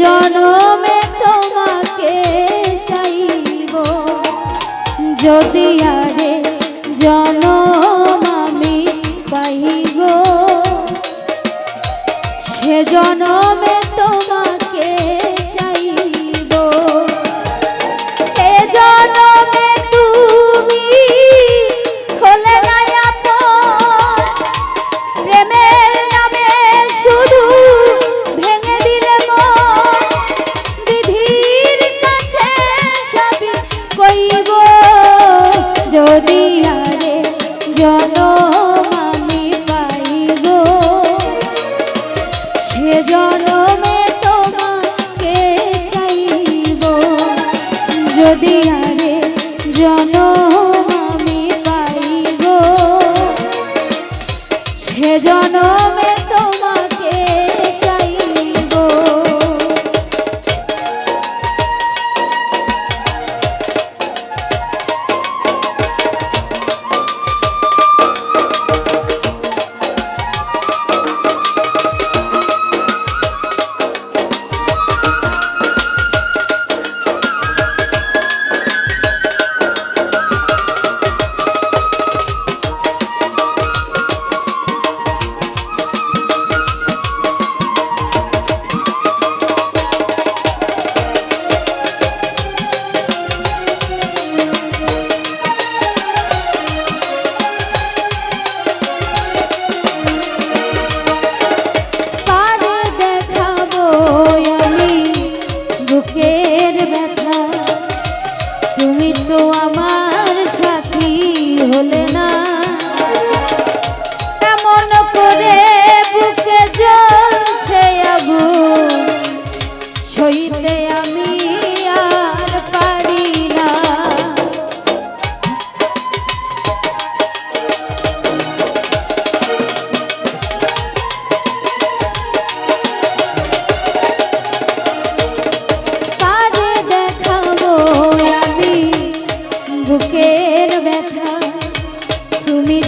জনমে তোমাকে চাইব। যদি আ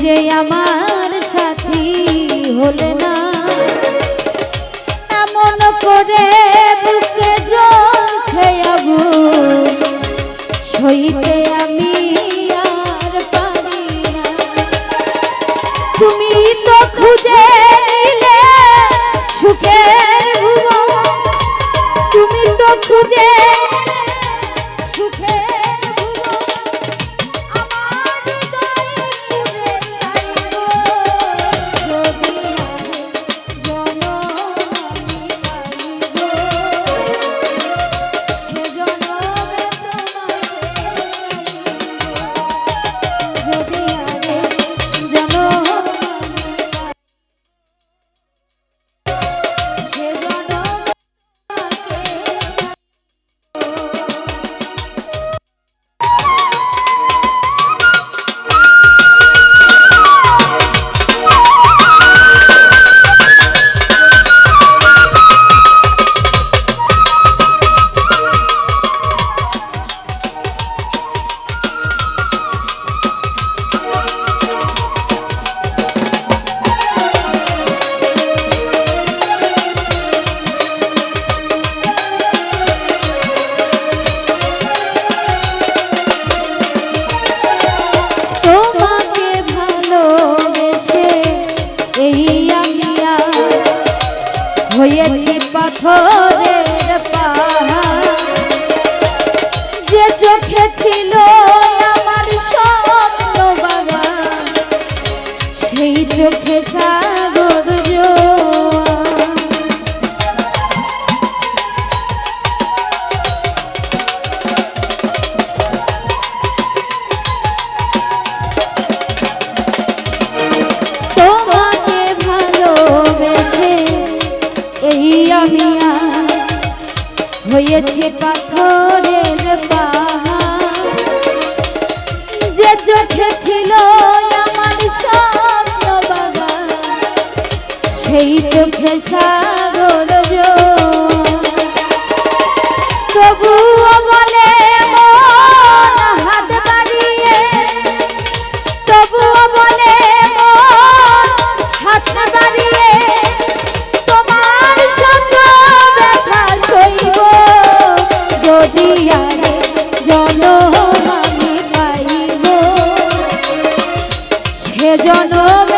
যে আমার সাথী হলে না। এমন করে হয়েছে পাথরের যে চোখে ছিল আমার স্বপ্ন বাবা সেই চোখে সাগর তবুও বলে জনমে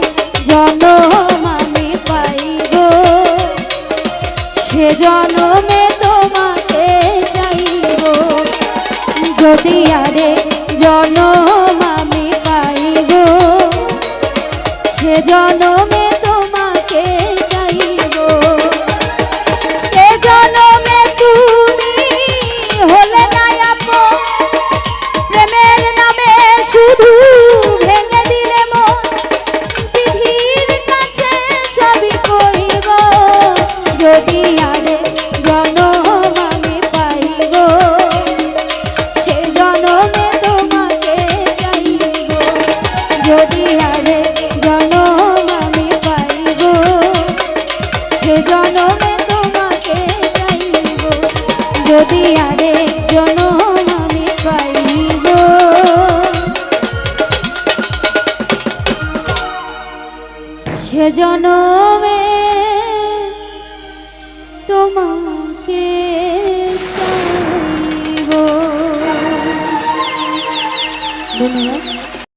দিয়া